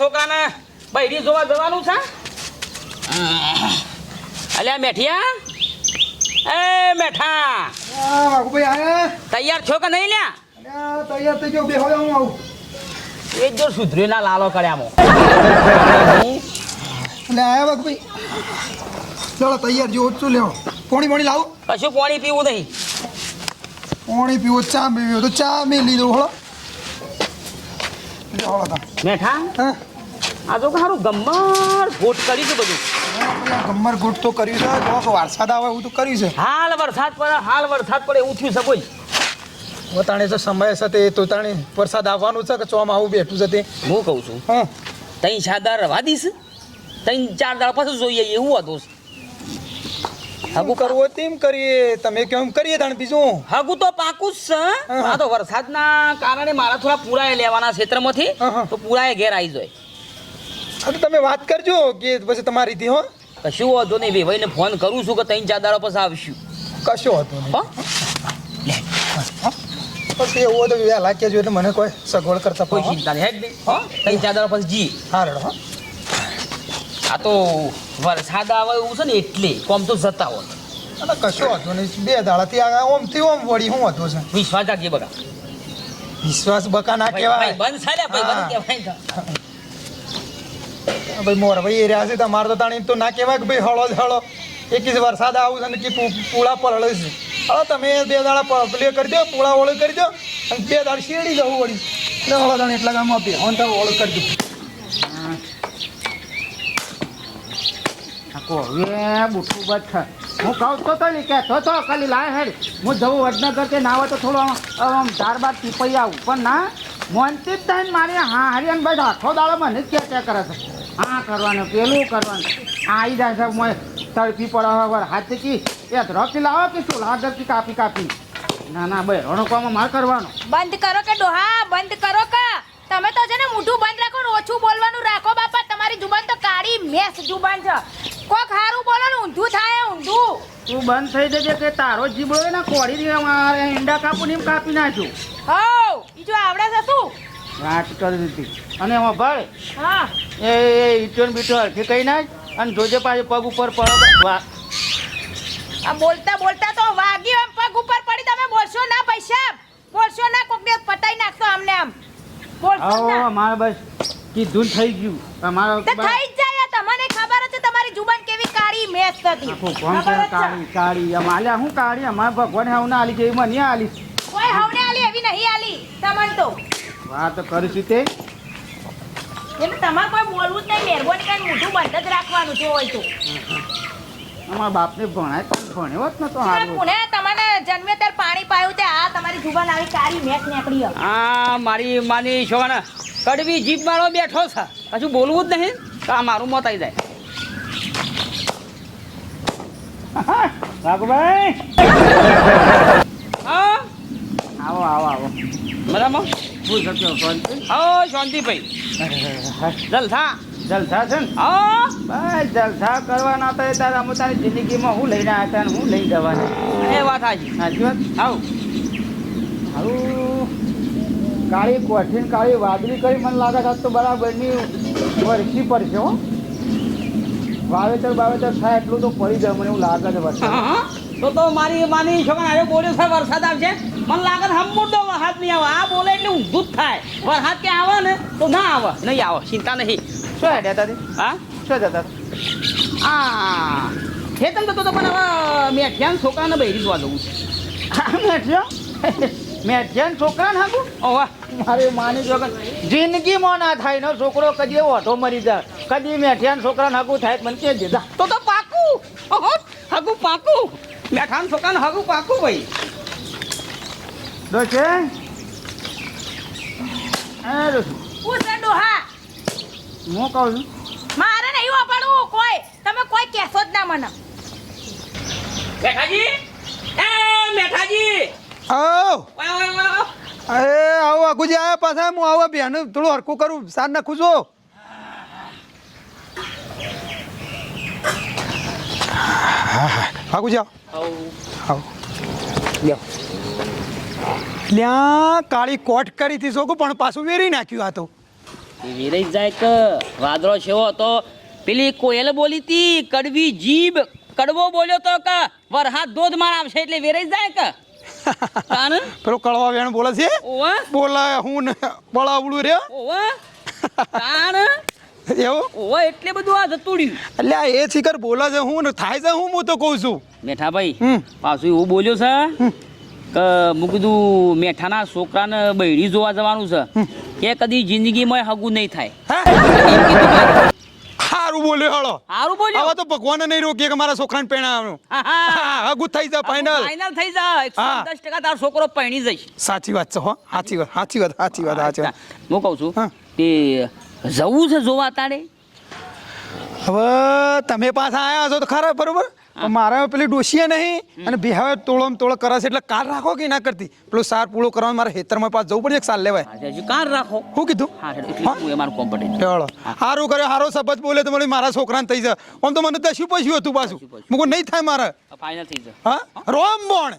છોકરાને બૈરી જોવા જવાનું છે? અલ્યા મેઠિયા. એ મેઠા. તૈયાર છો કે નહીં લ્યા? તૈયાર થઈ ગયો બે હવે હું આવું. એ જો લાલો કર્યામો એટલે આયા વાઘુભાઈ ચાલો તૈયાર જો લેવો. પોણી પોણી લાવું. કશું પાણી પીવું નહીં. પોણી પીવો ચા પીવું તો ચા મેં લીધો હળો. મેઠા? આ તો સારું ગમ્મર ગોટ કરી છે બધું. ગમ્મર ગોટ તો કર્યું છે. જો કે વરસાદ આવે એવું તો કર્યું છે. હાલ વરસાદ પડે હાલ વરસાદ પડે એવું થયું છે વતાણે છે સમય સાથે તો તાણે વરસાદ આવવાનું છે કે ચોમાં આવું બેઠું છે તે? હું કહું છું હા. તઈ સાદાર રવા દઈશ. તઈ ચાર દાળ પાછું જોઈએ એવું હતું આગું કરવું તેમ કરીએ. તમે કેમ કરીએ તાણે બીજું. હાગુ તો પાકું જ છે. આ તો વરસાદના કારણે મારા થોડા પૂરાએ લેવાના ક્ષેત્રમાંથી. તો પૂરાએ ઘેર આવી જાય. હા તો તમે વાત કરજો કે પછી તમારી થી હો. કશું વાંધો નહીં વેવાઈને ફોન કરું છું કે ત્રણ ચાર દાડા પછી આવશું. કશો વાંધો નહીં. પછી એવું તો વહેલા કહેજો એટલે મને કોઈ સગવડ કરતા કોઈ કોઈ ચિંતા નહીં હેડ નહીં હો ત્રણ ચાર દાડા પછી જી હા રેડો હા. આ તો વરસાદ આવે એવું છે ને એટલે કોમ તો જતા હોત અને કશો હતો નહીં. બે દાડાથી આ ઓમથી ઓમ વળી શું હતો છે? વિશ્વાસ રાખજે બગા. વિશ્વાસ બકા ના કહેવાય. બંધ થાય ભાઈ બંધ કહેવાય ભાઈ મોર ભાઈ એરિયા છે તમારે તો તાણી તો ના કહેવાય કે ભાઈ હળો હળો. એક જ વરસાદ આવું છે ને કે પૂળા પલળે છે. હવે તમે બે દાડા પ્લે કરી દો પૂળા ઓળ કરી દો અને બે દાડ શેડી જવું વળી. એટલે હળો તાણી એટલા ગામમાં બે હોન તમે ઓળે કરી દો. હવે બુઠું બધ હું કહું તો તો કે, તો તો ખાલી લાય હેડ. હું જવું વડનગર કે ના હોય તો થોડો આમ ચાર બાર ટીપાઈ આવું. પણ ના મોનતી જ થઈને મારી હા હરિયન ભાઈ આખો દાડો મને જ ક્યાં કરે છે. આ કરવાનું, પેલું કરવાનું. આવી જાય છે, મોય તડપી પડે હાથ કી એ ધ્રોકી લાવો કે શું? લાગરથી કાપી કાપી. ના ના ભાઈ રણકવામાં માર કરવાનો. બંધ કરો કે ડોહા, બંધ કરો કે. તમે તો છે ને મોઢું બંધ રાખો ઓછું બોલવાનું રાખો બાપા. તમારી જુબાન તો કાળી મેસ જુબાન છે. કોક હારું બોલો ને ઊંધું થાય ઊંધું. તું બંધ થઈ જજે કે તારો જીબડો ને મારે ઈંડા કાપું ને એમ કાપી નાખ્યું. હો બીજું આવડે છે શું? વાત કરી દીધી. અને એમાં ભાઈ હા. એ એ ઈટોન બીટો હરખી કઈ નાખ અને જોજે પાછું પગ ઉપર પડો આ બોલતા બોલતા તો વાગ્યો એમ પગ ઉપર પડી તમે બોલશો ના પૈસા બોલશો ના કોક દિવસ પતાઈ નાખશો અમને આમ. બોલશો ના. અમારે બસ કીધું થઈ ગયું. અમારો તો થઈ જ જાય તમને ખબર હતી તમારી જુબાન કેવી કાળી મેસ હતી કોણ છે. કાળી કાળી? આમ હું કાળી? અમારે ભગવાન હાવ ના આલી જેવી મને આલી. કોઈ હવને આલી એવી નહીં આલી. તમન તો. વાત કરીશું તે એટલે તમારે કોઈ બોલવું જ નહીં મહેરબાની કરીને મોઢું બંધ જ રાખવાનું જો હોય તો. અમારા બાપને ભણાય પણ ભણ્યો જ નતો આ હારું પુણે તમને જન્મે ત્યારે પાણી પાયું તે આ તમારી જુબાન આવી કાળી મેસ નીકળી આ મારી માની છોકરાને કડવી જીભ મારો બેઠો છે. કશું બોલવું જ નહીં તો આ મારું મત આવી જાય. રાઘુભાઈ હા? આવો આવો આવો. બરાબર? શું શાંતિ હા શાંતિભાઈ. જલસા જલસા છે ને? હા? બસ જલસા કરવાના તો એ તારા તારી જિંદગીમાં હું લઈને આવ્યા હતા હું લઈ જવાના. એ વાત સાચી સાચી વાત? આવ હારું કાળી કોઠીન કાળી વાદળી કરી મને લાગે છે? બરાબર તો બરાબરની વરસી પડશે હો. વાવેતર વાવેતર થાય એટલું તો પડી જાય મને એવું લાગે છે વરસાદ. હા, તો તો મારી માની છોકરા હવે બોલ્યો છે વરસાદ આવશે. મને લાગે છે હમુરદો વરસાદ નહીં આવે. આ બોલે એટલે ઊંધું જ થાય. વરસાદ કે આવે ને તો ના આવે. નહીં આવે. ચિંતા નહીં. શું હેડ્યા તારી હા? શું જતા આ ખેતમ તો તો પણ હવે મેઠિયાન છોકરાને બહેરી જોવા જવું છે. મેઠ્યો? મેઠ્યા છોકરાને હાગું ઓવા મારી માની છોકરા જિંદગીમાં ના થાય નો છોકરો કદી એવો ઓઢો મરી જાય. કદી મેઠિયા છોકરાને હાગું થાય મને કે દીધા તો તો પાકું. ઓહો હગું પાકું. મેઠાન છોકરાને હગું પાકું ભાઈ. તો છે. હું. કહું છું? મારે નહીં વાપરવું કોઈ. તમે કોઈ કહેશો જ ના મને. મેઠાજી એ મેઠાજી આવ વાહ, વાહ, વાહ. અરે આગુજી આવ્યા પાછા, હું આવો બેન થોડું હરકું કરું સાર નાખું છું આગુજી આવો. ત્યાં કાળી કોટ કરી હતી શોખું પણ પાછું વેરી નાખ્યું આ તો. વેરાઈ જાય કે વાદળો છેવો તો. પેલી કોયલ બોલી તી, કડવી જીભ. કડવો બોલ્યો તો કે વરહાદ ધોધ માર આવશે એટલે વેરાઈ જાય કે? પેલો કળવા વેણ બોલે છે? ઓવા. બોલે હું ને બળાવડું રે. એવું? ઓવા એટલે બધું આ જતું એટલે આ એ શિખર બોલે છે હું ને થાય છે હું હું તો કહું છું. મેઠાભાઈ ભાઈ પાછું એવું બોલ્યો છે કે મું કીધું મેઠાના છોકરાને બૈરી જોવા જવાનું છે કે કદી જિંદગીમાં હગું નહીં થાય. સારું બોલ્યો હાળો સારું બોલ્યો. હવે તો ભગવાને નહીં રોકીએ કે મારા છોકરાને પેણાવાનું હા, હા. હા થઈ જાય ફાઇનલ ફાઇનલ થઈ. દસ ટકા તારો છોકરો પહેણી જઈશ. સાચી વાત છે હો. સાચી વાત સાચી વાત સાચી વાત સાચી વાત. હું કહું છું. તે જવું છે જોવા તારે? હવે તમે પાછા આવ્યા છો તો ખરા બરોબર? મારે પેલી ડોશીએ નહીં અને બિહાવે તોળમ તોળ કરે છે. એટલે કાર રાખો કે ના કરતી? પેલો સાર પૂળો કરવાનું મારે ખેતરમાં પાસ જવું પડે એક સાલ લેવાય. કાર રાખો. શું કીધું? એટલે ચલો. સારું કર્યો સારો શબ્દ બોલે તો મને મારા છોકરાને થઈ જાય. આમ તો મને દસ્યું પછી હતું પાછું. મુકો નહીં થાય મારે. ફાઇનલ થઈ જાય. હા? રોમ બોણ.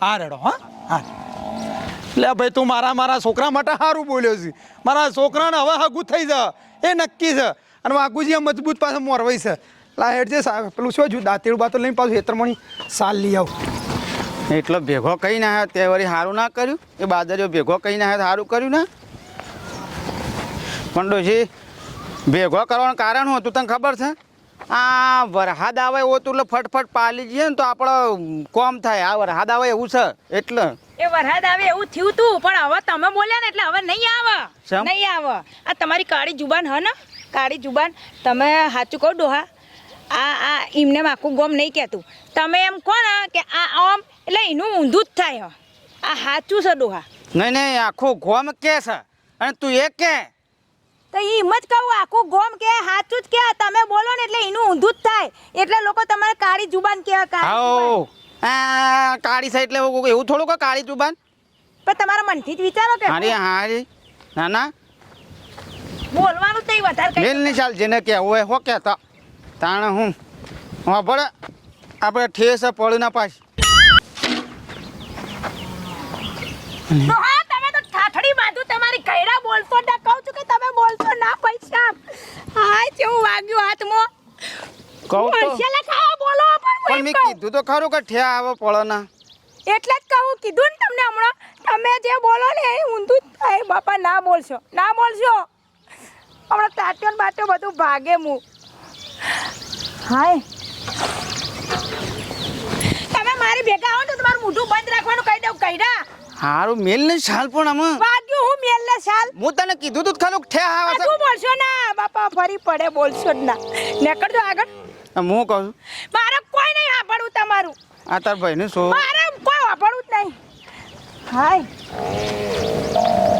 હા રેડો હા? હા. લે ભાઈ તું મારા મારા છોકરા માટે સારું બોલ્યો છે. મારા છોકરાને હવે હગું થઈ જા એ નક્કી છે. અને વાગુજી આમ મજબૂત પાસે મોરવાઈ છે. લા હેડ છે સા- પેલું શું છું દાંતેડું બાતો લઈને પાછું હેતરમણી સાલ લઈ આવું. એટલો ભેગો કઈ ના આવ્યો તે વળી સારું ના કર્યું? એ બાદરીઓ ભેગો કઈ ના આવ્યો સારું કર્યું ને? પણ ડોશી ભેગો કરવાનું કારણ શું હતું તને ખબર છે? આ વરસાદ આવે એવું હતું એટલે ફટફટ પાલી જઈએ ને તો આપણો કોમ થાય. આ વરસાદ આવે એવું છે એટલે. એ વરસાદ આવે એવું થયું તું પણ હવે તમે બોલ્યા ને એટલે હવે નહીં આવે. નહીં આવે. આ તમારી કાળી જુબાન હ ને? કાળી જુબાન તમે સાચું કહો ડોહા. આ આ એમને આખું ગોમ નહીં કહેતું. તમે એમ કહો ને કે આ આમ એટલે એનું ઊંધું જ થાય. આ સાચું છે ડોહા નહીં નહીં આખું ગોમ કે છે? અને તું એ કે? તો એમ જ કહું આખું ગોમ કે સાચું જ કે તમે બોલો ને એટલે એનું ઊંધું જ થાય. એટલે લોકો તમારે કાળી જુબાન કે કાળી છે એટલે એવું થોડું કે કાળી જુબાન? પણ તમારા મનથી જ વિચારો કે અરે હા. ના ના. બોલવાનું તો વધારે. મેલ ચાલ જેને કહેવું હોય હો કહેતા. તાણે હું? હા ભલે આપણે ઠેસ પડી ના પાછી હા તમે તો ઠાઠડી બાંધું તમારી કૈરા બોલશો ના. કહું છું કે તમે બોલશો ના પૈસા હાય કેવું વાગ્યું હાથમાં? કહું તો. હર્ષેલા બોલો પણ હું મેં કીધું તો ખરું કે ઠ્યા આવે પડે ના એટલે જ કહું કીધું ને તમને હમણાં તમે જે બોલો ને એ ઊંધું જ બાપા ના બોલશો ના બોલશો. હમણાં તાટ્યો બાટ્યો બધું ભાગે હું હાય. તમે મારી ભેગા આવો તો તમારું મોઢું બંધ રાખવાનું કહી દઉં કઈરા હારું મેલ ને શાલ પણ આમાં. વાગ્યું હું મેલ ને શાલ. હું તને કીધું તું ખાલું ઠે છે. તું બોલશો ના. બાપા ફરી પડે બોલશો જ ના. નીકળજો આગળ. હું કહું છું? મારે કોઈ નહીં સાંભળવું તમારું. આ તાર ભાઈને શું? મારે કોઈ સાંભળવું જ નહીં. હાય.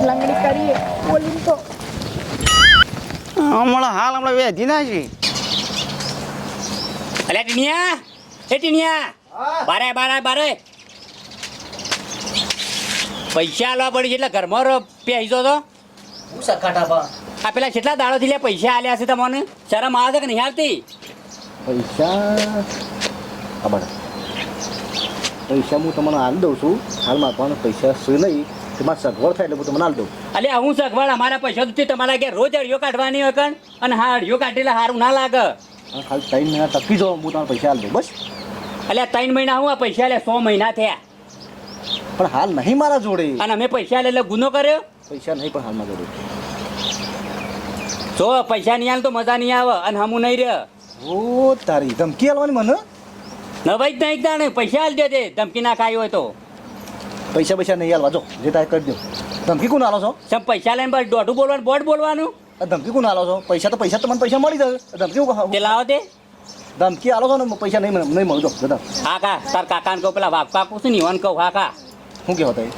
લંગડી કરીએ. બોલીને તો. હમણાં હાલ હમણાં વેધી ના છે અલ્યા ટીનિયા. એ ટીનિયા. બારે બારે બારે. પૈસા આલવા પડી છે એટલે ઘરમાં પહેજો તો. હું સખાટા બા? આ પેલા કેટલા દાડોથી લે પૈસા આલ્યા છે તમને? શરમ આવે છે કે નહીં હાલતી? પૈસા? પૈસા હું તમને આલી દઉં છું. હાલમાં પણ પૈસા છે નહીં. તમારે સગવડ થાય એટલે હું તમને આલી દઉં. અલ્યા હું સગવડ? અમારા પૈસા તમારા ઘેર રોજ અડિયો કાઢવાની હોય કણ? અને હા અડિયો કાઢેલા સારું ના લાગે. ખાલી ત્રણ મહિના ટકી જાઓ હું તમને પૈસા આપી દઉં બસ અલ્યા ત્રણ મહિના હું આ પૈસા લે સો મહિના થયા. પણ હાલ નહીં મારા જોડે. અને અમે પૈસા લે એટલે ગુનો કર્યો? પૈસા નહીં પણ હાલ મારા જોડે. જો પૈસા નહીં આવે તો મજા નહીં આવે અને હમું નહીં રહે ઓ તારી ધમકી આલવાની મને? નવાઈ જ નહીં તાણે પૈસા આલી દેજે ધમકી ના ખાઈ હોય તો. પૈસા પૈસા નહીં આલવા જો જે તારે કરી દો. ધમકી કોણ આલો છો? સમ પૈસા લઈને બસ દોઢું બોલવાનું બોર્ડ બોલવાનું? ધમકી કોણ આલો છો? પૈસા તો પૈસા તો મને પૈસા મળી આ ધમકી તે લાવો તે. ધમકી આલો છો ને પૈસા નહીં નહીં મળજો જતા હા કા તાર કાકાને કહું પેલા વાઘ પાક છે ને ઈવન કહું હા કા. શું કહેવા તારી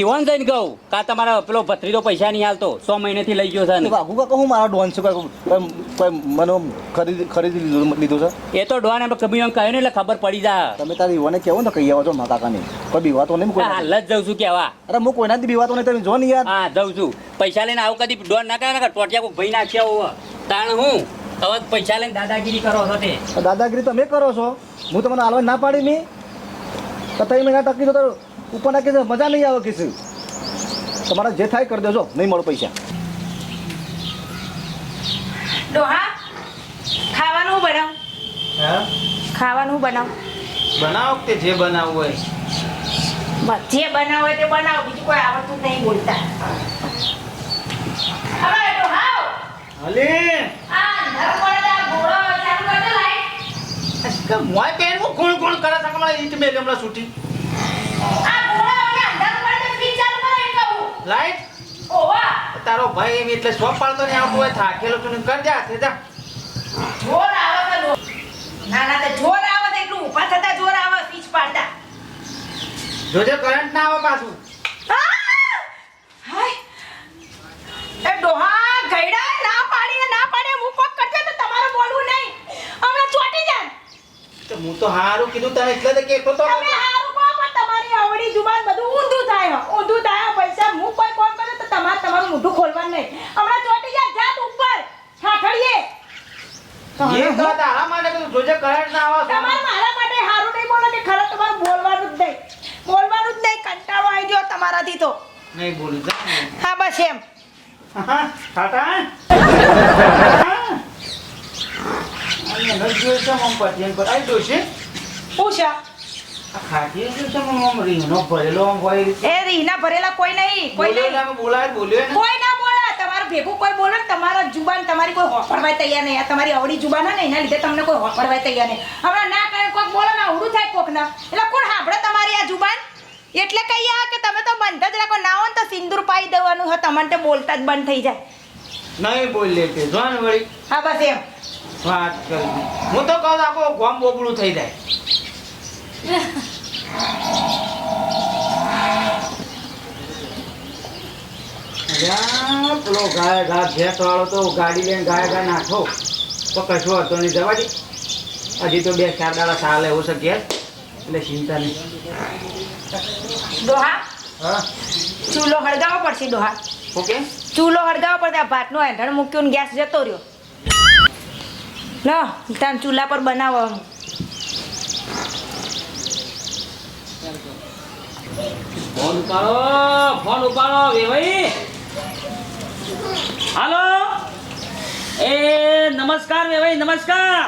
ઈવન થઈને કહું કા તમારા પેલો ભત્રીજો પૈસા નહીં હાલતો સો મહિનેથી લઈ ગયો છે વાઘુ કાકા હું મારા ડોન છું કોઈ મને ખરીદી ખરીદી લીધું લીધું છે? એ તો ડોન એમ કબીર કહ્યું ને એટલે ખબર પડી જાય તમે તારી ઈવને કેવું ને કહી આવો છો મારા કાકાને. કોઈ બીવાતો નહીં કોઈ હાલ જ જઉં છું કેવા. અરે હું કોઈનાથી બીવાતો નહીં તમે જો ને યાર. હા જઉં છું. પૈસા લઈને આવું કદી ડોન ના કરે ને ટોટિયા કોઈ ભાઈ નાખ્યા હોવ તાણ હું? હવે પૈસા લઈને દાદાગીરી કરો છો તે. દાદાગીરી તમે કરો છો. હું તમને હાલવા ના પાડી મી. તો તમે મહિના ટકી તો તારું ઉપર નાખી દે, મજા નહીં આવે કીધું તમારા જે થાય કરી દેજો નહીં મળો પૈસા. ડોહા ખાવાનું બનાવ. હા? ખાવાનું બનાવ. બનાવો કે જે બનાવવું હોય? જે બનાવ હોય તે બનાવો બીજું કોઈ આવડતું નહીં બોલતા. હવે હલી આ અંધારું પડે છે, આ ઘોડો ચાલુ કર લાઈટ. મોય પેન કોણ કોણ કરે છે કમળા ઈટ મેલે હમણાં છૂટી આ ઘોડો હવે અંધારું પડે છે, સ્વિચ ચાલુ કરો એમ કહું. લાઈટ? ઓવા, તારો ભાઈ એમ એટલે શોપ પાડતો ને આવતું હોય થાકેલો ને કર જા હાથે જા જોર આવે તો ના ના તે જોર આવે તો એટલું ઊભા થતા જોર આવે સ્વિચ પાડતા. જોજો કરંટ ના આવે પાછું. હાય. એ ડોહા ગયડા ના પાડીએ ના પાડે હું કોક કરતે તો તમારે બોલવું નહીં. હમણાં ચોટી જાય તો હું તો હારું કીધું તને એટલે તો કેતો તો તમે આવડી જુબાન બધું ઊંધું થાય ઊંધું થાય પૈસા હું કોઈ કોણ કરે તો તમારે તમારું મોઢું ખોલવાનું નહીં. હમણાં ચોટી જાય જાત ઉપર. ઠાઠડીએ એ તો તારા માટે કીધું જોજે કરંટ ના આવે તમારે મારા માટે હારું નહીં બોલો કે ખરા તમારે બોલવાનું જ નહીં. બોલવાનું જ નહીં કંટાળો આવી ગયો તમારાથી તો. નહીં બોલું જા ને. હા બસ એમ. હા, ટાટા અને એ રીના ભરેલા કોઈ નહીં કોઈ નહીં. એટલે બોલાય બોલ્યો કોઈ ના બોલે તમારું ભેગું કોઈ બોલે ને તમારા જુબાન તમારી કોઈ હોફડવાય તૈયાર નહીં. આ તમારી અવળી જુબાન હે ને એના લીધે તમને કોઈ હોફડવાય તૈયાર નહીં. હમણાં ના કરે કોઈક બોલો ને અવળું થાય કોક ના એટલે કોણ સાંભળે તમારી આ જુબાન? એટલે કહીએ કે તમે તો બંધ જ રાખો. ના હોય તો સિંદૂર પાઈ દેવાનું હોય તમને તે બોલતા જ બંધ થઈ જાય. નહીં બોલ વળી. હા બસ એમ. વાત કરી. હું તો કહું આખો ગોમ બોબડું થઈ જાય. પેલો ગાય ગા ભેંસ વાળો તો ગાડી લઈને ગાય ગા નાખો. તો કશું હતો નહીં જવા દે. હજી તો બે ચાર દાડા ચાલે એવું છે ગેસ એટલે ચિંતા નહીં. ડોહા હા? ચૂલો હળગાવો પડશે દોહા. ઓકે ચૂલો હળગાવો પડશે આ ભાતનો એંધણ મૂક્યું ને ગેસ જતો રહ્યો. લો તાન ચૂલા પર બનાવો. ફોન ઉપાડો ફોન ઉપાડો વેવાઈ હાલો? એ નમસ્કાર વેવાઈ નમસ્કાર.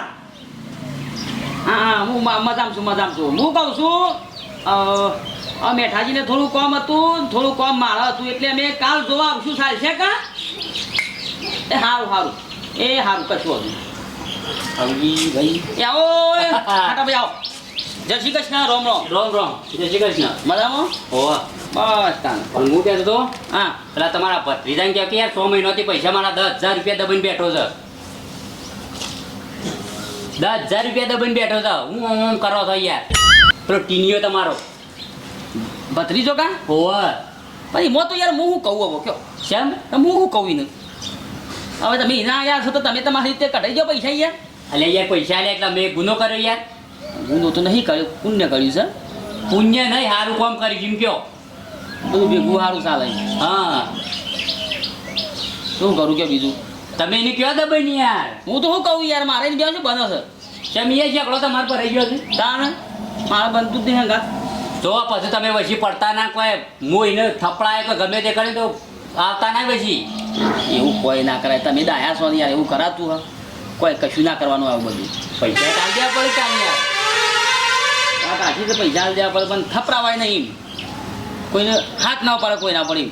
હા હા મજામ છું મજામ છું. હું કહું છું મેઠાજીને થોડું કોમ હતું થોડું કોમ મારા હતું એટલે અમે કાલ જોવા આવશું છે કા? એ સારું સારું એ સારું કશું હતું ભાઈ. આવો ખાટા ભાઈ આવો. જય શ્રી કૃષ્ણ રોમ રોમ. રોમ રોમ. જય શ્રી કૃષ્ણ. મજામાં? હોવા. બસ તાન પણ હું કહેતો હતો હા. પેલા તમારા ભત્રીજાને કહો કે યાર સો મહિનાથી પૈસા મારા દસ હજાર રૂપિયા દબાઈને બેઠો છે. દસ હજાર રૂપિયા દબાઈને બેઠો છે. હું ઓમ કરો છો યાર? પેલો ટીનિયો તમારો. ભત્રીજો કા? હોવા. પછી મો તો યાર હું શું કહું હવે કયો શેમ? હું શું કહું નહીં હવે તમે એના યાર છો તો તમે તમારી રીતે કઢાઈ જાઓ પૈસા યાર. એટલે યાર પૈસા લે એટલે મેં ગુનો કર્યો યાર. ગુનો તો નહીં કર્યું પુણ્ય કર્યું છે. પુણ્ય નહીં સારું કામ કરી જેમ કયો? બધું ભેગું સારું ચાલે. હા. શું કરું કે બીજું? તમે એને કયો દબાઈને યાર? હું તો શું કહું યાર મારે ગયો છે બનો છે. કેમ એ ઝઘડો તમારા પર રહી ગયો છે? તાણ? મારે બનતું જ નહીં હંગાત. તો પછી તમે પછી પડતા ના કોઈ હું એને થપડાય કે ગમે તે કરે તો આવતા ના પછી. એવું કોઈ ના કરાય. તમે દાયા છો યાર એવું કરાતું હા કોઈ કશું ના કરવાનું આવું બધું. પૈસા કાઢ્યા પડે કામ યાર. કાઢી તો પૈસા દેવા પડે પણ થપરાવાય નહીં કોઈને હાથ ના પડે કોઈ ના પડે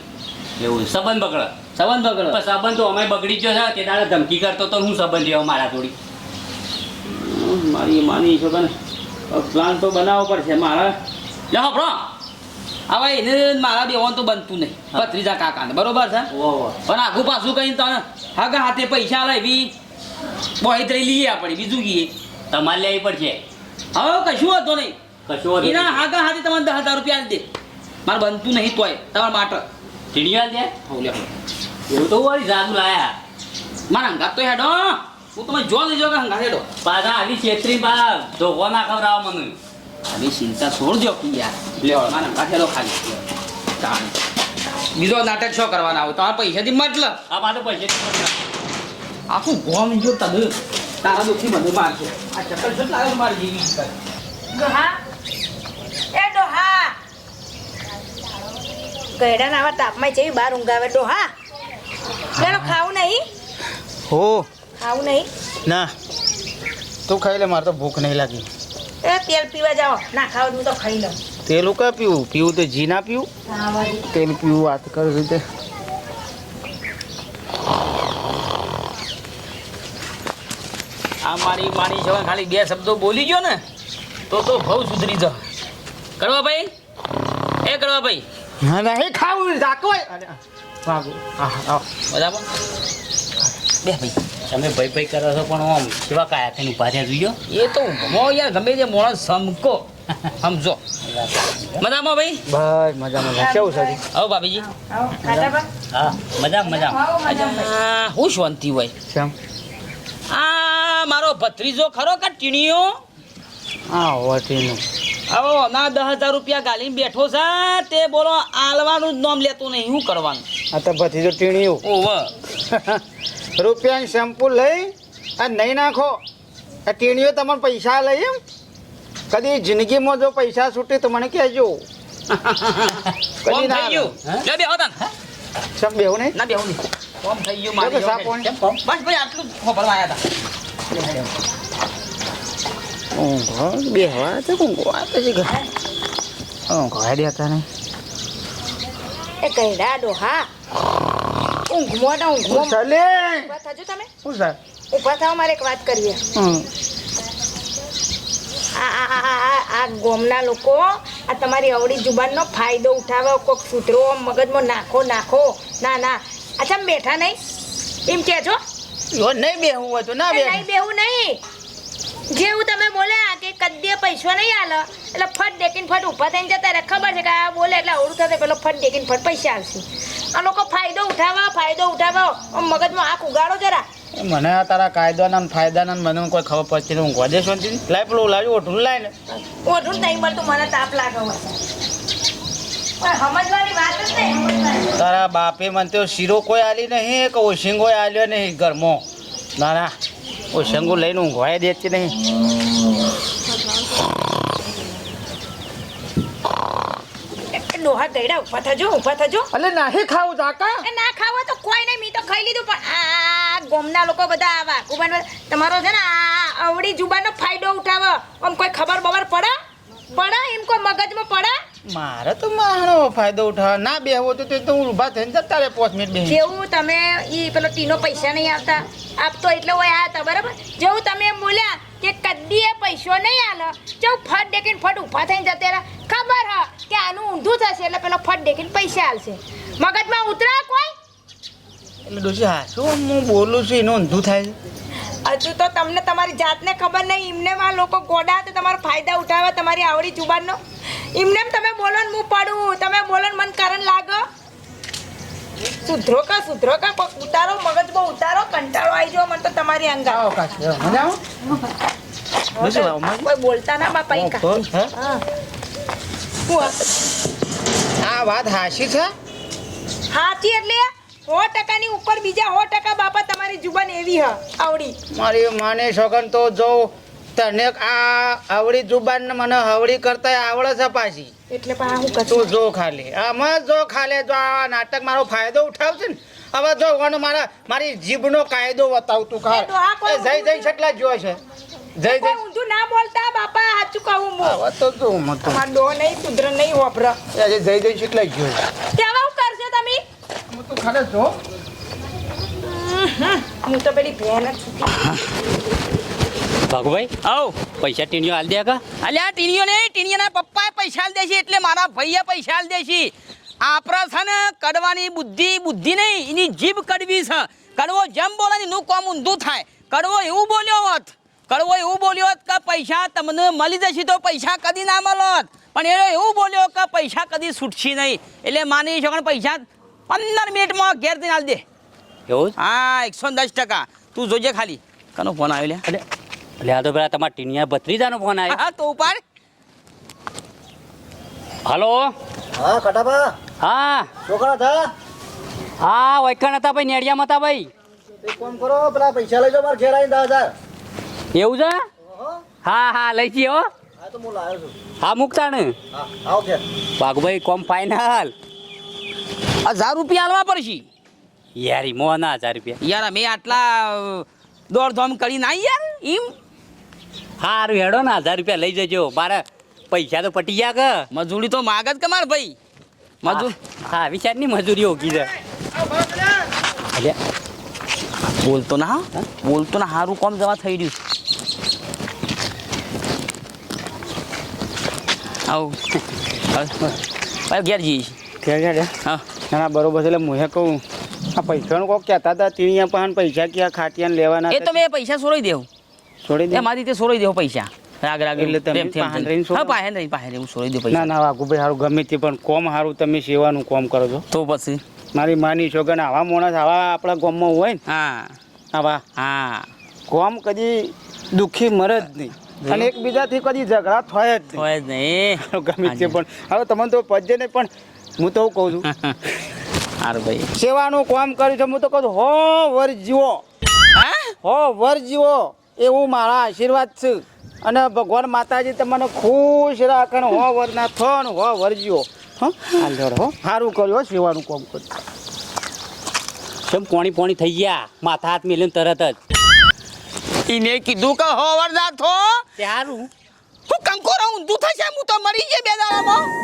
એવું સંબંધ બગડે. સંબંધ બગડે? સંબંધ તો અમે બગડી ગયો છે તે દાડે ધમકી કરતો તો હું સંબંધ લેવા મારા થોડી મારી માની છો ને પ્લાન તો બનાવવો પડશે મારા. લે હપડો હવે એને મારા બેવાનું તો બનતું નહીં. હા. ભત્રીજા કાકાને બરોબર છે? પણ આખું પાછું કઈ તને હાગા હાથે પૈસા લાવી બોહી તરી લઈએ આપણે બીજું કીએ. તમારે લેવી પડશે. હવે કશું હતો નહીં. કશું એના. હાગા હાથે તમને દસ હજાર રૂપિયા દે. મારે બનતું નહીં તોય તમારા માટે. ટીણીયા દે? હઉ લે એવું તો વળી જાદુ લાયા. મારા હંગાત તો હેડો. હું તમે જો લેજો કે હંગાત હેડો? પાછા આવી છેતરી બા ધોકો ના ખવડાવો મને. આવી ચિંતા છોડજો યાર લ્યો. મારા હંગાત હેડો ખાલી. બીજો નાટક શું કરવાના આવું? તમારા પૈસાથી મતલબ આ પાછું પૈસા આખું ગોમ જો તને તારા દુઃખી મને મારશે. આ ચક્કર છે લાગે મારી જીવી? કરે ડોહા એ ડોહા ગયડા આવા તાપમાં જેવી બહાર ઊંઘાવે તો હા. ચાલો ખાવું નહીં? હો. ખાવું નહીં? ના. તું ખાઈ લે મારે તો ભૂખ નહીં લાગી. એ તેલ પીવા જાઓ. ના ખાવ હું તો ખાઈ લઉં. તેલું કા પીવું? પીવું તો જી ના પીવું? તેલ પીવું વાત કરું રીતે તે. આ મારી માની છે ખાલી બે શબ્દો બોલી ગયો ને તો તો બહુ સુધરી જા કરવા ભાઈ? એ કરવા ભાઈ? હા નહીં ખાવું રાખવાય અને ભાગો. હા આવ બરાબર? બે ભાઈ. તમે ભાઈ ભાઈ કરો છો પણ આમ કેવા કાયા થઈને ઊભા થયા જોયો એ તો મો યાર ગમે તે મોણસ સમકો. સમજો મજામાં ભાઈ? ભાઈ મજામાં. મજા કેવું છે આવો ભાભીજી. હા મજા મજા મજામાં. આ હું શાંતિ હોય. કેમ? આ મારો ભત્રીજો ખરો કે ટીણીયો? હા વટીનું આવો ના દસ હજાર રૂપિયા ગાલીને બેઠો છે તે બોલો આલવાનું જ નામ લેતો નહીં શું કરવાનું? આ તો ભતીજો ટીણીયું ઓવ. રૂપિયાની શેમ્પુ લઈ અને નહીં નાખો. આ ટીણીઓ તમારે પૈસા લઈ એમ. કદી જિંદગીમાં જો પૈસા છૂટે તો મને કહેજો. કદી ના લે બેહો તાન. સમ બેવું નહીં? ના બેહો નહીં. કોમ થઈ ગયું મારી? બસ ભાઈ આટલું ખબર આયા હતા ઊંઘો બે હવા તો ઊંઘવા પછી ઘર ઊંઘવા દેતા નહીં એ કઈડા ડોહા ઊંઘમો ને ઊંઘમો ચાલે ઊભા થજો તમે શું છે ઊભા થાવ મારે એક વાત કરીએ આ ગોમના લોકો આ તમારી અવળી જુબાનનો ફાયદો ઉઠાવે કોઈક સૂત્રો મગજમાં નાખો નાખો ના ના અચ્છા બેઠા નહીં એમ કહેજો નહીં બેહવું હોય તો ના એ બે નહીં બેવું નહીં જેવું તમે બોલ્યા કે કદીએ પૈસો નહીં આલે. એટલે ફટ દેખીને ફટ ઊભા થઈને જતા રહે. ખબર છે કે આ બોલે એટલે અવડું થશે. પેલો ફટ દેખીને ફટ પૈસા આવશે આ લોકો ફાયદો ઉઠાવો ફાયદો ઉઠાવો. મગજમાં આંખ ઉગાડો જરા. મને આ તારા કાયદાના ફાયદાના મને કોઈ ખબર પડતી નહીં. ઊંઘવા દેશો શાંતિ લાય પેલું લાવ્યું ઓઢું લાય ને. ઓઢું નહીં મળતું. મને તાપ લાગે. તારા બાપે મને તો શીરો કોઈ આલી નહીં કે ઓશિંગો આલ્યો નહીં ઘરમાં. ના ના. ઓશિંગો લઈને ઊંઘવાય દેતી નહીં. એ ડોહા ગયડા ઊભા થજો ઊભા થજો. એટલે નહીં ખાવું એ ના ખાવા તો કોઈ નહીં મી તો ખાઈ લીધું પણ આ ગોમના લોકો બધા આવા. કુબાન તમારો છે ને આ અવળી જુબાનનો ફાયદો ઉઠાવો. આમ કોઈ ખબર બબર પડે? પડે? એમ કોઈ મગજમાં પડે? મારે તો મારો ફાયદો ઉઠાવ. ના બેહવો તો તે તો હું ઊભા થઈને જતા રે પાંચ મિનિટ બેસી જેવું તમે ઈ પેલો ટીનો પૈસા નહીં આવતા. આપતો એટલે હોય આ હતા બરાબર? જેવું તમે બોલ્યા કે કદી એ પૈસો નહીં આલે જેવું ફટ દેખીને ફટ ઊભા થઈને જતા રહ્યા. ખબર હ કે આનું ઊંધું થશે એટલે પેલો ફટ દેખીને પૈસા આલશે. મગજમાં ઉતરા કોઈ? એટલે ડોસી હા શું હું બોલું છું એનું ઊંધું થાય છે? હજુ તો તમને તમારી જાતને ખબર નહીં. એમને આ લોકો ગોડા તો તમારો ફાયદા ઉઠાવે તમારી આવડી જુબાનનો. એમને તમે બોલો ને હું પડું. તમે બોલો ને મને કારણ લાગો. સુધરો કા સુધરો કા ઉતારો મગજમાં ઉતારો કંટાળો આવી જાવ મને તો તમારી અંગ આવો. કોઈ બોલતા ના બાપા ઈ કા હા? આ- વાત હાશી છે? હાથી એટલે? સો ટકાની ઉપર બીજા સો ટકા બાપા તમારી જુબાન એવી હ આવડી. મારી માને છોકન તો જો તને આ આવડી જુબાન ને મને હવડી કરતા આવડે છે પાછી. એટલે પણ હું તું જો ખાલી. આમાં જો ખાલે જો આ નાટક મારો ફાયદો ઉઠાવશે ને હવે જો મને મારા મારી જીભનો કાયદો બતાવતું ખાર એ તો આ કોઈ એ જઈ જઈ કેટલા જોયો છે કોઈ જઈ ઊંધું ના બોલતા બાપા સાચું કહું હું. હવે તો જો મત ડો નહીં સુધર નહીં વાપરા. જય જોયો છે હું કરશો તમે હું તું ખાલી જો. હું તો પેલી ભેન જ ભાગુભાઈ આવ. પૈસા ટીણીઓ હાલ દે કા અલ્યા ટીણીઓ ને ટીણીઓના પપ્પાએ પૈસા આલ દેશે એટલે મારા ભાઈએ પૈસા આલ દેશે આપણા છે ને કડવાની બુદ્ધિ બુદ્ધિ નહીં એની જીભ કડવી છે. કડવો જેમ બોલે ને એનું કામ ઊંધું થાય. કડવો એવું બોલ્યો હોત. કડવો એવું બોલ્યો હોત કે પૈસા તમને મળી જશે તો પૈસા કદી ના મળત. પણ એ એવું બોલ્યો કે પૈસા કદી છૂટશે નહીં. એટલે માની શકો પૈસા પંદર મિનિટમાં ઘેર દઈને આલ દે. એવું હા એકસો દસ ટકા. તું જોજે ખાલી. કનો ફોન આવ્યો લે? એટલે એટલે આ તો પેલા તમારા ટીનિયા ભત્રીજાનો ફોન આવ્યો. હા તો ઉપાડ. હલો? હા કટાપા હા. છોકરા હતા હા વૈકણ હતા ભાઈ નેડિયામાં હતા ભાઈ. એક કામ કરો પેલા પૈસા લઈ જાઓ મારે ઘેર આવીને દસ હજાર. એવું છે? હા હા લઈ જઈએ હો. હા તો હું લાવ્યો છું. હા મૂકતા ને હા ઓકે બાગભાઈ કોમ ફાઇનલ હજાર રૂપિયા આલવા પડશે. યારી મોના હજાર રૂપિયા. યાર મેં આટલા દોડધામ કરી ના યાર એમ? સારું હેડો ને હજાર રૂપિયા લઈ જજો. મારે પૈસા તો પટી ગયા કે. મજૂરી તો માગ જ કમાર ભાઈ? મજૂર હા વિચારની મજૂરી ઓગી છે. અલ્યા. બોલતો ના હા. બોલતો ના સારું કોમ જવા થઈ રહ્યું આવું. ઘેર જઈશ. ઘેર ઘેર હા. ના બરોબર એટલે હું કહું. આ પૈસાનું કોક કહેતા હતા તીણિયા પણ પૈસા ક્યાં ખાટિયા લેવાના એ તો મેં પૈસા છોડી દેવું. છોડી દે? મારી રીતે છોડી દેવું પૈસા. રાગ રાગ એટલે તમે પાહન રહીને હા હું દઉં ના સારું ગમે તે પણ કોમ સારું તમે સેવાનું કોમ કરો છો. તો પછી? મારી માની છો કે આવા માણસ આવા આપણા ગામમાં હોય ને હા. આવા. હા. કોમ કદી દુઃખી મરે જ નહીં. અને એકબીજાથી કદી ઝઘડા થાય જ નહીં. જ નહીં. ગમે તે પણ. હવે તમને તો પજે નહીં પણ હું તો કહું છું. હારું ભાઈ. સેવાનું કામ કર્યું છે હું તો કહું છું, હો વર જીવો. હા? હો વર જીવો એવું મારા આશીર્વાદ છે. અને ભગવાન માતાજી તમને ખુશ રાખે ને હો વર ના થો ને હો વર જીવો. હા? સારું કર્યું હો સેવાનું કામ કર્યું. કેમ પોણી પોણી થઈ ગયા? માથા હાથ મેલ્યું તરત જ. એને કીધું કે હો ના થો. સારું હું કંકો રહું દુઃખ થશે હું તો મરી જઈ બે દાડામાં